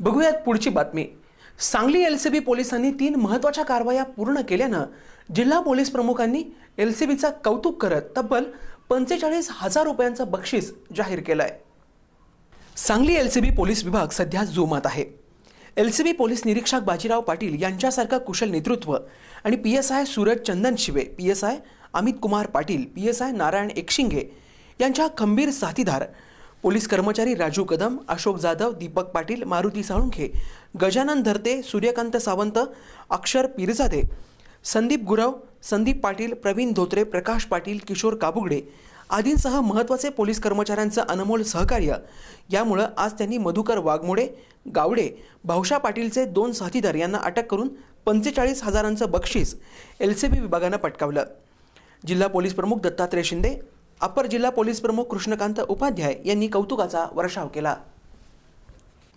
बघूयात पुढची बातमी. सांगली एल सी बी पोलिसांनी तीन महत्त्वाच्या कारवाया पूर्ण केल्यानं जिल्हा पोलीस प्रमुखांनी एल सी बीचा कौतुक करत तब्बल पंचेचाळीस हजार रुपयांचं बक्षीस जाहीर केलं आहे Sangli L C B police विभाग सध्या जोमात आहे. एल सी बी पोलीस निरीक्षक बाजीराव पाटील यांच्यासारखं कुशल नेतृत्व आणि P S I Suraj Chandan Shive P S I Amit Kumar Patil P S I Narayan Ekshinge यांच्या खंबीर साथीदार पोलीस कर्मचारी राजू कदम अशोक जाधव दीपक पाटील मारुती साळुंखे गजानन धरते सूर्यकांत सावंत अक्षर पिरजादे संदीप गुरव संदीप पाटील प्रवीण धोत्रे प्रकाश पाटील किशोर काबुगडे आदींसह महत्त्वाचे पोलीस कर्मचाऱ्यांचं अनमोल सहकार्य. यामुळं आज त्यांनी मधुकर वाघमोडे गावडे भाऊशा पाटीलचे दोन साथीदार यांना अटक करून पंचेचाळीस हजारांचं बक्षीस एल सी बी विभागानं पटकावलं. जिल्हा पोलीस प्रमुख दत्तात्रय शिंदे अपर जिल्हा पोलीस प्रमुख कृष्णकांत उपाध्याय यांनी कौतुकाचा वर्षाव केला.